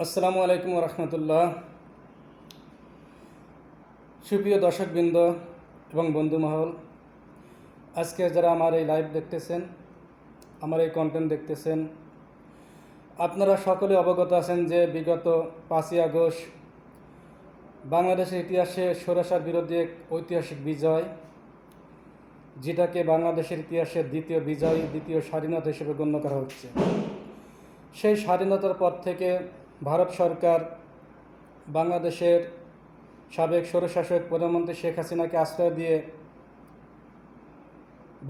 আসসালামু আলাইকুম রহমতুল্লাহ সুপ্রিয় দর্শকবৃন্দ এবং বন্ধু মহল আজকে যারা আমার এই লাইভ দেখতেছেন, আমার এই কন্টেন্ট দেখতেছেন, আপনারা সকলে অবগত আছেন যে বিগত পাঁচই আগস্ট বাংলাদেশের ইতিহাসে সরাসার বিরোধী এক ঐতিহাসিক বিজয়, যেটাকে বাংলাদেশের ইতিহাসের দ্বিতীয় বিজয়, দ্বিতীয় স্বাধীনতা হিসেবে গণ্য করা হচ্ছে। সেই স্বাধীনতার পর থেকে ভারত সরকার বাংলাদেশের সাবেক স্বৈরশাসক প্রধানমন্ত্রী শেখ হাসিনাকে আশ্রয় দিয়ে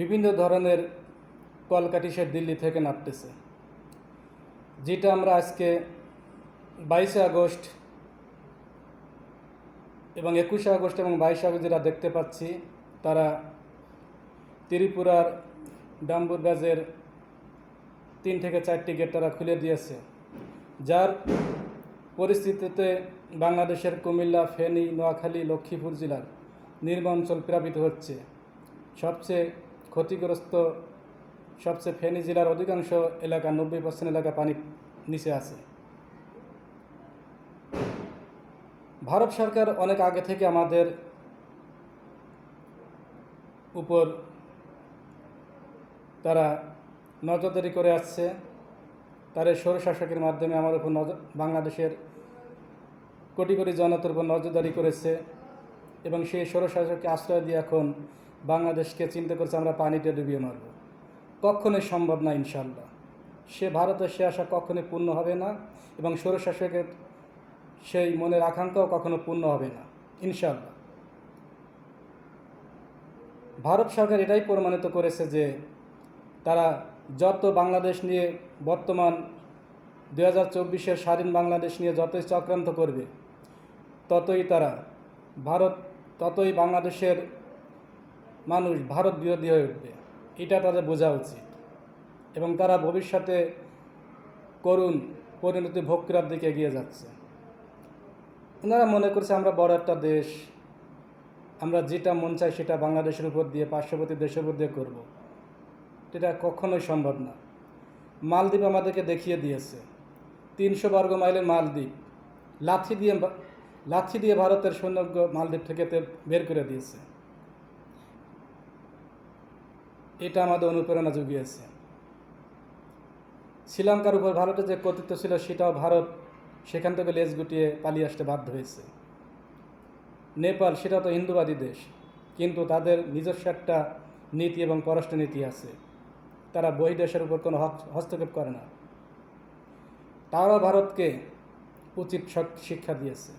বিভিন্ন ধরনের কলকাঠি সে দিল্লি থেকে নামতেছে, যেটা আমরা আজকে বাইশে আগস্ট এবং একুশে আগস্ট এবং বাইশে আগস্ট যেটা দেখতে পাচ্ছি, তারা ত্রিপুরার ডাম্বুরবাজের তিন থেকে চারটি গেট তারা খুলে দিয়েছে। যার পরিস্থিতিতে বাংলাদেশের কুমিল্লা, ফেনী, নোয়াখালী, লক্ষ্মীপুর জেলার নির্বাঞ্চল প্লাবিত হচ্ছে। সবচেয়ে ক্ষতিগ্রস্ত সবচেয়ে ফেনী জেলার অধিকাংশ এলাকা নব্বই পার্সেন্ট এলাকা পানি নিচে আছে। ভারত সরকার অনেক আগে থেকে আমাদের উপর তারা নজরদারি করে আসছে। তার এই স্বৈরশাসকের মাধ্যমে আমার উপর নজর বাংলাদেশের কোটি কোটি জনতার উপর নজরদারি করেছে এবং সেই স্বৈরশাসককে আশ্রয় দিয়ে এখন বাংলাদেশকে চিন্তা করছে আমরা পানিতে ডুবিয়ে মারব। কখনোই সম্ভব না ইনশাল্লাহ সে ভারতের সে আশা কখনোই পূর্ণ হবে না এবং স্বৈরশাসকের সেই মনের আকাঙ্ক্ষাও কখনো পূর্ণ হবে না ইনশাল্লাহ ভারত সরকার এটাই প্রমাণিত করেছে যে তারা যত বাংলাদেশ নিয়ে বর্তমান দু হাজার চব্বিশের স্বাধীন বাংলাদেশ নিয়ে যতই চক্রান্ত করবে, ততই তারা ভারত, ততই বাংলাদেশের মানুষ ভারত বিরোধী হয়ে উঠবে। এটা তাদের বোঝা উচিত। এবং তারা ভবিষ্যতে করুণ পরিণতি ভোগ করার দিকে এগিয়ে যাচ্ছে। ওনারা মনে করছে আমরা বড় একটা দেশ, আমরা যেটা মন চাই সেটা বাংলাদেশের উপর দিয়ে, পার্শ্ববর্তী দেশের উপর দিয়ে করব। এটা কখনোই সম্ভব না। মালদ্বীপ আমাদেরকে দেখিয়ে দিয়েছে। তিনশো বর্গ মাইলের মালদ্বীপ। লাথি দিয়ে লাথি দিয়ে ভারতের সৈন্য মালদ্বীপ থেকে বের করে দিয়েছে। এটা আমাদের অনুপ্রেরণা জুগিয়েছে। শ্রীলঙ্কার উপর ভারতের যে কর্তৃত্ব ছিল, সেটাও ভারত সেখান থেকে লেজ গুটিয়ে পালিয়ে আসতে বাধ্য হয়েছে। নেপাল, সেটা তো হিন্দুবাদী দেশ, কিন্তু তাদের নিজস্ব একটা নীতি এবং পররাষ্ট্রনীতি আছে। তারা বহির্দেশের উপর কোনো হস্তক্ষেপ করে না। তারাও ভারতকে উচিত শিক্ষা দিয়েছে।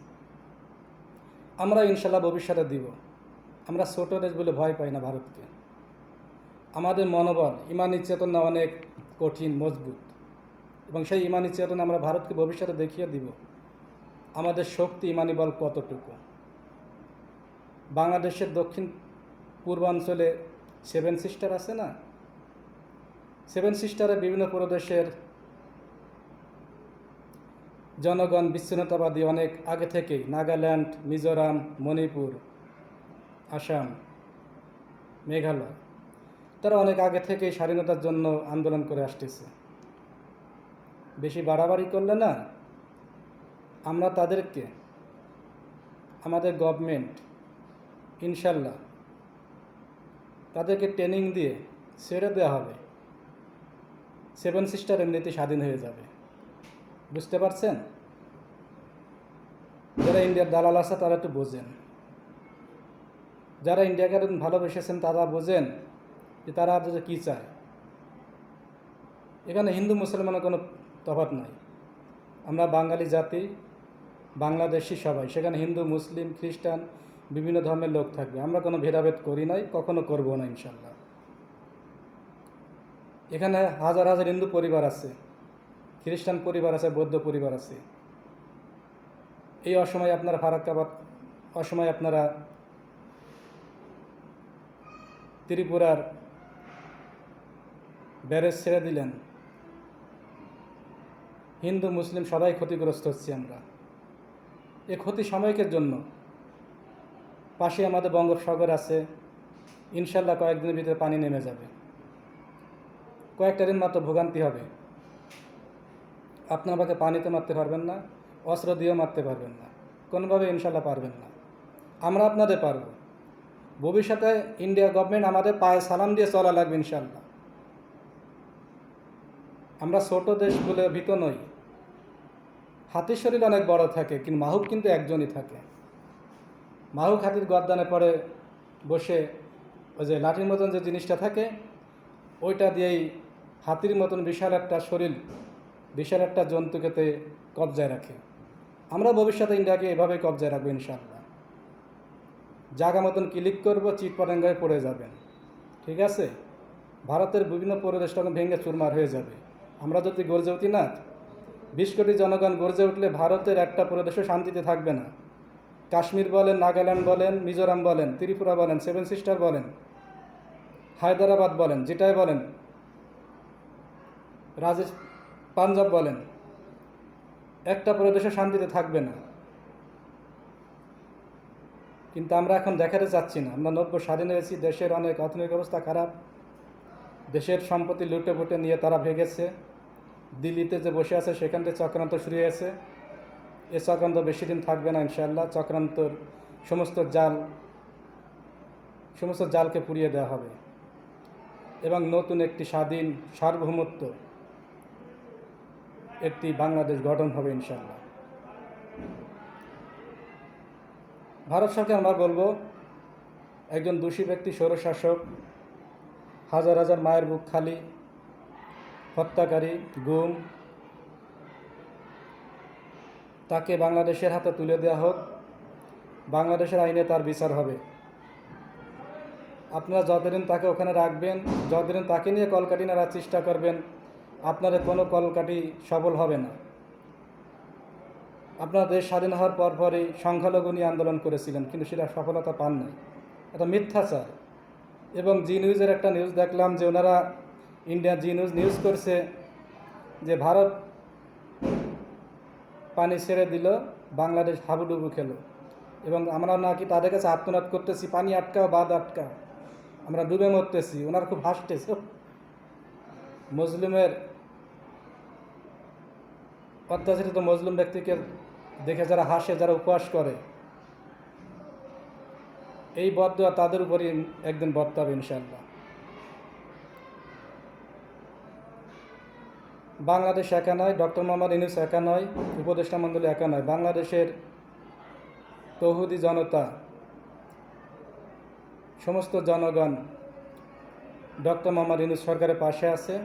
আমরা ইনশাল্লাহ ভবিষ্যতে দিব। আমরা ছোট দেশ বলে ভয় পাই না ভারতকে। আমাদের মনোবল, ইমানি চেতনা অনেক কঠিন, মজবুত। এবং সেই ইমানি চেতনা আমরা ভারতকে ভবিষ্যতে দেখিয়ে দিব। আমাদের শক্তি, ইমানি বল কতটুকু? বাংলাদেশের দক্ষিণ পূর্বাঞ্চলে সেভেন সিস্টার আছে না? সেভেন সিস্টারে বিভিন্ন প্রদেশের জনগণ বিচ্ছিন্নতাবাদী অনেক আগে থেকেই, নাগাল্যান্ড, মিজোরাম, মণিপুর, আসাম, মেঘালয়, তারা অনেক আগে থেকেই স্বাধীনতার জন্য আন্দোলন করে আসতেছে। বেশি বাড়াবাড়ি করলে না, আমরা তাদেরকে, আমাদের গভর্নমেন্ট ইনশাল্লাহ, তাদেরকে ট্রেনিং দিয়ে ছেড়ে দেওয়া হবে। সেভেন সিস্টার এমনিতে স্বাধীন হয়ে যাবে। বুঝতে পারছেন? যারা ইন্ডিয়ার দালাল আছে, তারা একটু বোঝেন। যারা ইন্ডিয়াকে ভালোবেসেছেন, তারা বোঝেন যে তারা কী চায়। এখানে হিন্দু, মুসলমানের কোনো তফাত নাই। আমরা বাঙালি জাতি, বাংলাদেশি সবাই, সেখানে হিন্দু, মুসলিম, খ্রিস্টান, বিভিন্ন ধর্মের লোক থাকবে। আমরা কোনো ভেদাভেদ করি নাই, কখনো করব না, ইনশাল্লাহ। এখানে হাজার হাজার হিন্দু পরিবার আছে, খ্রিস্টান পরিবার আছে, বৌদ্ধ পরিবার আছে। এই অসময়ে আপনারা ফারাক্কাবাদ, অসময়ে আপনারা ত্রিপুরার ব্যারেজ ছেড়ে দিলেন। হিন্দু, মুসলিম সবাই ক্ষতিগ্রস্ত হচ্ছি আমরা। এ ক্ষতি সাময়িকের জন্য। পাশে আমাদের বঙ্গোপসাগর আছে। ইনশাল্লাহ কয়েকদিনের ভিতরে পানি নেমে যাবে। কয়েকটা দিন মাত্র ভোগান্তি হবে। আপনার আমাকে পানিতে মারতে পারবেন না, অস্ত্র দিয়েও মারতে পারবেন না, কোনোভাবে ইনশাল্লাহ পারবেন না। আমরা আপনাদের পারব। ভবিষ্যতে ইন্ডিয়া গভর্নমেন্ট আমাদের পায়ে সালাম দিয়ে চলা লাগবে ইনশাল্লাহ আমরা ছোট দেশ বলে ভীত নই। হাতির শরীর অনেক বড় থাকে, কিন্তু মাহুক কিন্তু একজনই থাকে। মাহুক হাতির গদ্দানে পরে বসে ওই যে লাঠির মতন যে জিনিসটা থাকে, ওইটা দিয়েই হাতির মতন বিশাল একটা শরীর, বিশাল একটা জন্তুকেতে কবজায় রাখে। আমরা ভবিষ্যতে ইন্ডিয়াকে এভাবে কবজায় রাখব ইনশাল্লাহ জায়গা মতন ক্লিক করব, চিট পটাঙ্গায় পড়ে যাবেন। ঠিক আছে? ভারতের বিভিন্ন প্রদেশ তখন ভেঙে চুরমার হয়ে যাবে। আমরা যদি গর্জে উঠি না, বিশ কোটি জনগণ গর্জে উঠলে ভারতের একটা প্রদেশও শান্তিতে থাকবে না। কাশ্মীর বলেন, নাগাল্যান্ড বলেন, মিজোরাম বলেন, ত্রিপুরা বলেন, সেভেন সিস্টার বলেন, হায়দ্রাবাদ বলেন, যেটাই বলেন রাজেশ পাঞ্জাব বলেন, একটা প্রদেশে শান্তিতে থাকবে না। কিন্তু আমরা এখন দেখাতে চাচ্ছি না। আমরা নব্য স্বাধীন হয়েছি, দেশের অনেক অর্থনৈতিক অবস্থা খারাপ, দেশের সম্পত্তি লুটে ফুটে নিয়ে তারা ভেগেছে, দিল্লিতে যে বসে আছে সেখান থেকে চক্রান্ত শুরু হয়েছে। এ চক্রান্ত বেশি দিন থাকবে না ইনশাল্লাহ চক্রান্তর সমস্ত জাল, সমস্ত জালকে পুড়িয়ে দেওয়া হবে এবং নতুন একটি স্বাধীন সার্বভৌমত্ব একটি বাংলাদেশ গঠন হবে ইনশাল্লাহ ভারত সরকার, আমরা বলব, একজন দোষী ব্যক্তি, স্বৈরশাসক, হাজার হাজার মায়ের বুক খালি, হত্যাকারী, গুম, তাকে বাংলাদেশের হাতে তুলে দেওয়া হোক, বাংলাদেশের আইনে তার বিচার হবে। আপনারা যতদিন তাকে ওখানে রাখবেন, যতদিন তাকে নিয়ে কলকাঠি নাড়ার চেষ্টা করবেন আপনাদের কোনো কলকাঠি সফল হবে না। আপনারা দেশ স্বাধীন হওয়ার পর পরই সংখ্যালঘু নিয়ে আন্দোলন করেছিলেন, কিন্তু সেটা সফলতা পান নাই। এটা মিথ্যাচার। এবং জি নিউজের একটা নিউজ দেখলাম যে ওনারা ইন্ডিয়া জি নিউজ নিউজ করছে যে ভারত পানি ছেড়ে দিল, বাংলাদেশ হাবুডুবু খেলো। এবং আমরা নাকি তাদের কাছে আত্মনাদ করতেছি, পানি আটকাও বাদ আটকাও। আমরা ডুবে মরতেছি, ওনারা খুব হাসতেছে। মুসলিমের অত্যাচারিত মজলুম ব্যক্তিকে দেখে যারা হাসে, যারা উপহাস করে, এই বদয়া তাদের উপরই একদিন বর্ত হবে ইনশাল্লাহ বাংলাদেশ একা নয়, ডক্টর মোহাম্মদ ইনুস একা নয়, উপদেষ্টা মণ্ডলী একা নয়, বাংলাদেশের তৌহুদি জনতা, সমস্ত জনগণ ডক্টর মোহাম্মদ ইনুস সরকারের পাশে আছে।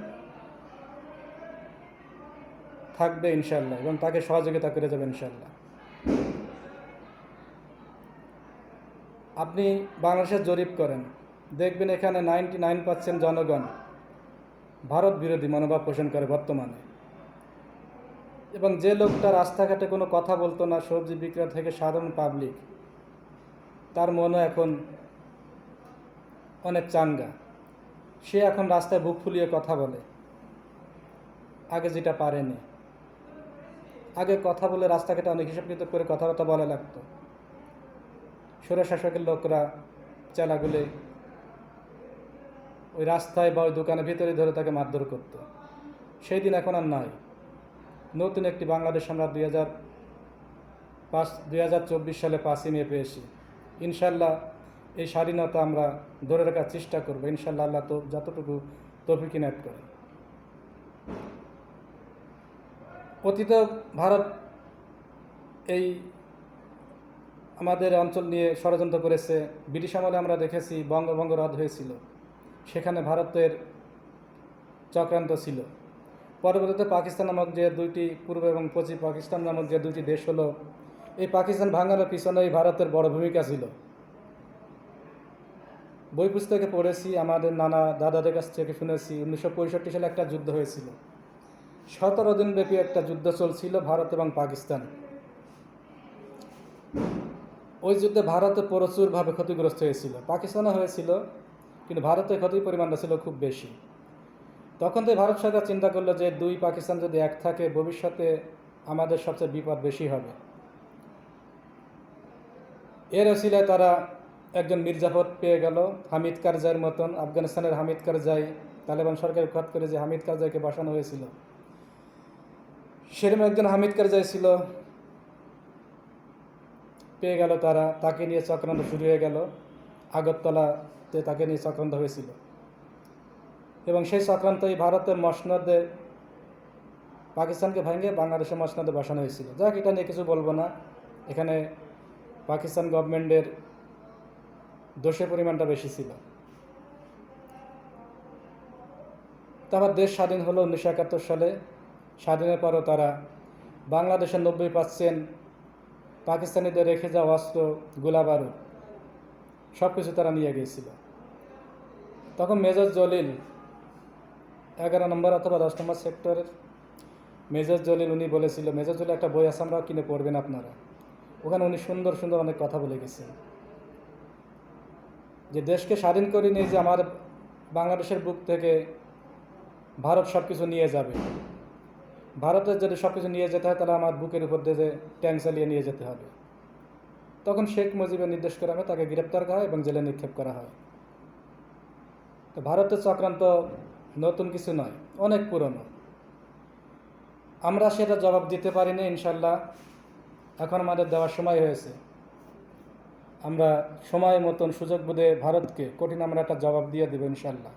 থাকবে ইনশাল্লাহ এবং তাকে সহযোগিতা করে যাবে ইনশাল্লাহ আপনি বাংলাদেশের জরিপ করেন। দেখবেন এখানে নাইনটি নাইন পার্সেন্ট জনগণ ভারত বিরোধী মনোভাব পোষণ করে বর্তমানে। এবং যে লোকটা রাস্তাঘাটে কোনো কথা বলতো না, সবজি বিক্রেতা থেকে সাধারণ পাবলিক তার মনে এখন অনেক চাঙ্গা। সে এখন রাস্তায় বুক ফুলিয়ে কথা বলে। আগে যেটা পারেনি। আগে কথা বলে রাস্তাঘাটে অনেক হিসাব কিতাব করে কথাবার্তা বলা লাগতো। স্বৈরশাসকের লোকরা চেলাগুলি ওই রাস্তায় বা ওই দোকানের ভিতরে ধরে তাকে মারধর করত। সেই দিন এখন আর নাই। নতুন একটি বাংলাদেশ আমরা দুই হাজার পাঁচ দুই হাজার চব্বিশ সালে পাঁচই মে পেয়েছি। ইনশাল্লাহ এই স্বাধীনতা আমরা ধরে রাখার চেষ্টা করব। ইনশাল্লাহ আল্লাহ তো যতটুকু তফিক ইনায়ত করেন। অতীত ভারত এই আমাদের অঞ্চল নিয়ে ষড়যন্ত্র করেছে। ব্রিটিশ আমলে আমরা দেখেছি বঙ্গভঙ্গ রদ হয়েছিল। সেখানে ভারতের চক্রান্ত ছিল। পরবর্তীতে পাকিস্তান নামক যে দুইটি পূর্ব এবং পশ্চিম পাকিস্তান নামক যে দুইটি দেশ হলো, এই পাকিস্তান ভাঙানোর পিছনে এই ভারতের বড় ভূমিকা ছিল। বই পুস্তকে পড়েছি, আমাদের নানা দাদাদের কাছ থেকে শুনেছি। উনিশশো পঁয়ষট্টি সালে একটা যুদ্ধ হয়েছিল। সতেরো দিনব্যাপী একটা যুদ্ধ চলছিল ভারত এবং পাকিস্তান। ওই যুদ্ধে ভারতে প্রচুরভাবে ক্ষতিগ্রস্ত হয়েছিল। পাকিস্তানও হয়েছিল, কিন্তু ভারতের ক্ষতির পরিমাণটা ছিল খুব বেশি। তখন তো ভারত সরকার চিন্তা করল যে দুই পাকিস্তান যদি এক থাকে, ভবিষ্যতে আমাদের সবচেয়ে বিপদ বেশি হবে। এর ওসিলায় তারা একজন মির্জাফর পেয়ে গেল, হামিদ কারজাইয়ের মতন। আফগানিস্তানের হামিদ কারজাই, তালেবান সরকার খত করে যে হামিদ কারজাইকে বসানো হয়েছিল। সেরকম একজন হামিদ কারজাই ছিল পেয়ে গেল তারা, তাকে নিয়ে চক্রান্ত শুরু হয়ে গেল। আগরতলাতে তাকে নিয়ে চক্রান্ত হয়েছিল। এবং সেই চক্রান্তই ভারতের মসনদে, পাকিস্তানকে ভেঙে বাংলাদেশের মসনদে বসানো হয়েছিল। যাক, এটা নিয়ে কিছু বলব না। এখানে পাকিস্তান গভর্নমেন্টের দোষের পরিমাণটা বেশি ছিল। তারপর দেশ স্বাধীন হলো উনিশশো একাত্তর সালে। স্বাধীনের পরও তারা বাংলাদেশের নব্বই পার্সেন্ট পাকিস্তানিদের রেখে যাওয়া অস্ত্র, গোলাবারুদ সব কিছু তারা নিয়ে গিয়েছিল। তখন মেজর জলিল এগারো নম্বর অথবা দশ নম্বর সেক্টরের মেজর জলিল উনি বলেছিল, মেজর জলিল, একটা বই আছে, আমরা কিনে পড়বেন আপনারা। ওখানে উনি সুন্দর সুন্দর অনেক কথা বলে গেছেন। যে দেশকে স্বাধীন করে নিয়ে যে আমার বাংলাদেশের বুক থেকে ভারত সব কিছু নিয়ে যাবে। ভারতের যদি সব কিছু নিয়ে যেতে হয়, তাহলে আমার বুকের উপর দিয়ে ট্যাঙ্ক চালিয়ে নিয়ে যেতে হবে। তখন শেখ মুজিবের নির্দেশ করে আমি তাকে গ্রেপ্তার করা হয় এবং জেলে নিক্ষেপ করা হয়। তো ভারতের চক্রান্ত নতুন কিছু নয়, অনেক পুরনো। আমরা সেটা জবাব দিতে পারিনি ইনশাল্লাহ এখন আমাদের দেওয়ার সময় হয়েছে। আমরা সময় মতন সুযোগ বুঝে ভারতকে কঠিন আমরা একটা জবাব দিয়ে দেবো ইনশাল্লাহ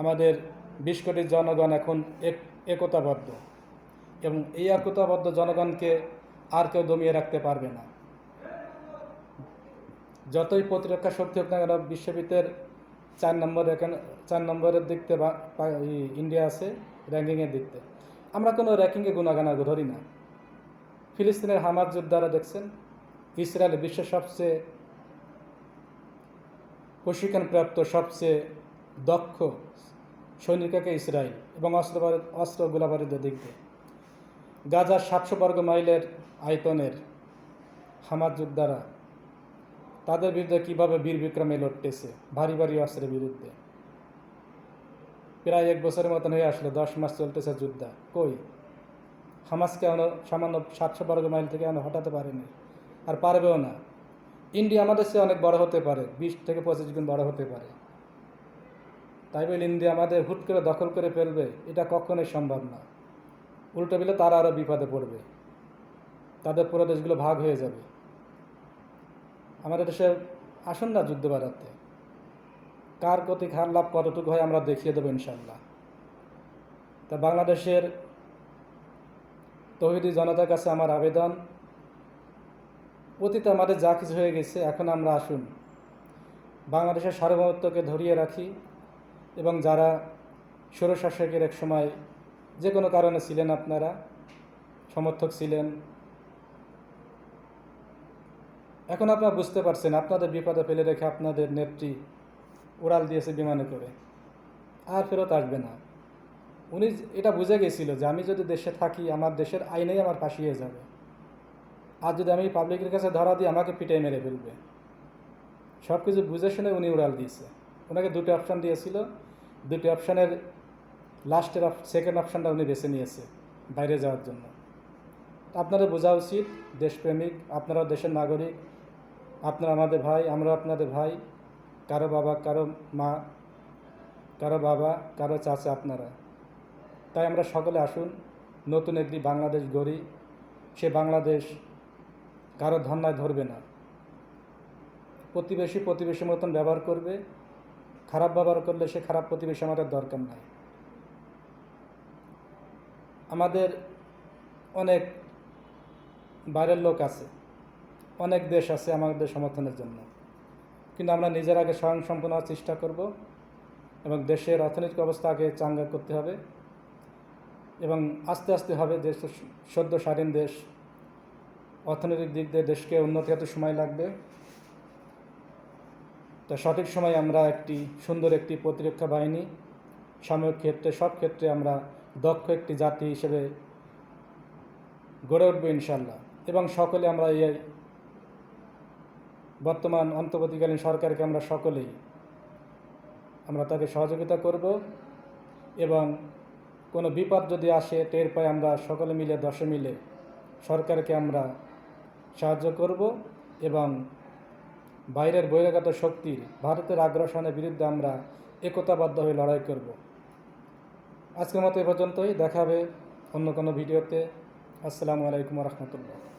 আমাদের বিশ কোটি জনগণ এখন এক একতাবদ্ধ। এবং এই একতাবদ্ধ জনগণকে আর কেউ দমিয়ে রাখতে পারবে না। যতই প্রতিরক্ষা শক্তি হোক না কেন বিশ্ববিদ্যের চার নম্বর এখানে, চার নম্বরের দিকতে ইন্ডিয়া আছে, র্যাঙ্কিংয়ের দিকতে। আমরা কোনো র্যাঙ্কিংয়ে গুণাগানা ধরি না। ফিলিস্তিনের হামাজ যোদ্ধারা দেখছেন, ইসরায়েল বিশ্বের সবচেয়ে প্রশিক্ষণপ্রাপ্ত, সবচেয়ে দক্ষ সৈনিককে ইসরায়েল এবং অস্ত্র অস্ত্র গোলাবারুদের দিক দিয়ে। গাজার সাতশো বর্গ মাইলের আয়তনের হামাজ যোদ্ধারা তাদের বিরুদ্ধে কীভাবে বীর বিক্রমে লড়তেছে? ভারী ভারী অস্ত্রের বিরুদ্ধে। প্রায় এক বছরের মতন হয়ে আসলো, দশ মাস চলতেছে যুদ্ধ। কই? হামাসকে এখনও সামান্য সাতশো বর্গ মাইল থেকে এখনও হটাতে পারেনি। আর পারবেও না। ইন্ডিয়া আমাদের চেয়ে অনেক বড় হতে পারে, বিশ থেকে পঁচিশ গুণ বড় হতে পারে। তাই ইন্ডিয়া আমাদের হুট করে দখল করে ফেলবে, এটা কখনোই সম্ভব না। উল্টো বিলে তারা আরও বিপদে পড়বে। তাদের পুরো দেশগুলো ভাগ হয়ে যাবে। আমাদের দেশে আসুন না যুদ্ধ বাড়াতে। কার ক্ষতি খার লাভ কতটুকু হয় আমরা দেখিয়ে দেবো ইনশাল্লাহ তা বাংলাদেশের তহিদি জনতার কাছে আমার আবেদন, অতীতে আমাদের যা কিছু হয়ে গেছে, এখন আমরা আসুন। বাংলাদেশের সার্বভৌমত্বকে ধরিয়ে রাখি। এবং যারা স্বৈরশাসকের এক সময় যে কোনো কারণে ছিলেন আপনারা, সমর্থক ছিলেন, এখন আপনারা বুঝতে পারছেন আপনাদের বিপদে ফেলে রেখে আপনাদের নেত্রী উড়াল দিয়েছে বিমানে করে। আর ফেরত আসবে না। উনি এটা বুঝে গেছিল যে আমি যদি দেশে থাকি, আমার দেশের আইনেই আমার ফাঁসিয়ে যাবে। আর যদি আমি পাবলিকের কাছে ধরা দিই, আমাকে পিটাই মেরে ফেলবে। সব কিছু বুঝে শুনে উনি উড়াল দিয়েছে। ওনাকে দুটো অপশান দিয়েছিল। দুটি অপশানের লাস্টের সেকেন্ড অপশানটা উনি বেছে নিয়েছে বাইরে যাওয়ার জন্য। তা আপনাদের বোঝা উচিত, দেশপ্রেমিক, আপনারাও দেশের নাগরিক, আপনারা আমাদের ভাই আমরা আপনাদের ভাই, কারও বাবা, কারও মা, কারও বাবা, কারও চাচা আপনারা। তাই আমরা সকলে আসুন, নতুন একটি বাংলাদেশ গড়ি। সে বাংলাদেশ কারও ধন্যায় ধরবে না। প্রতিবেশী প্রতিবেশীর মতন ব্যবহার করবে। খারাপ ব্যবহার করলে সে খারাপ প্রতিবেশী আমাদের দরকার নাই। আমাদের অনেক বাইরের লোক আছে, অনেক দেশ আছে আমাদের সমর্থনের জন্য। কিন্তু আমরা নিজের আগে স্বয়ংসম্পন্ন হওয়ার চেষ্টা করব এবং দেশের অর্থনৈতিক অবস্থা আগে চাঙ্গা করতে হবে এবং আস্তে আস্তে হবে দেশ সদ্য স্বাধীন দেশ, অর্থনৈতিক দিক দিয়ে দেশকে উন্নতি হতে সময় লাগবে। তো সঠিক সময় আমরা একটি সুন্দর একটি প্রতিরক্ষা বাহিনী, সাময়িক ক্ষেত্রে সব ক্ষেত্রে আমরা দক্ষ একটি জাতি হিসেবে গড়ে উঠবো ইনশাল্লাহ এবং সকলে আমরা এই বর্তমান অন্তর্বর্তীকালীন সরকারকে আমরা সকলেই আমরা তাকে সহযোগিতা করব এবং কোনো বিপদ যদি আসে, টের পাই আমরা সকলে মিলে, দশে মিলে সরকারকে আমরা সাহায্য করব এবং বাইরের বহিরাগত শক্তির ভারতের আগ্রাসনের বিরুদ্ধে আমরা একতাবদ্ধ হয়ে লড়াই করব। আজকের মতো এ পর্যন্তই। দেখাবে অন্য কোনো ভিডিওতে। আসসালামু আলাইকুম রহমতুল্লাহ।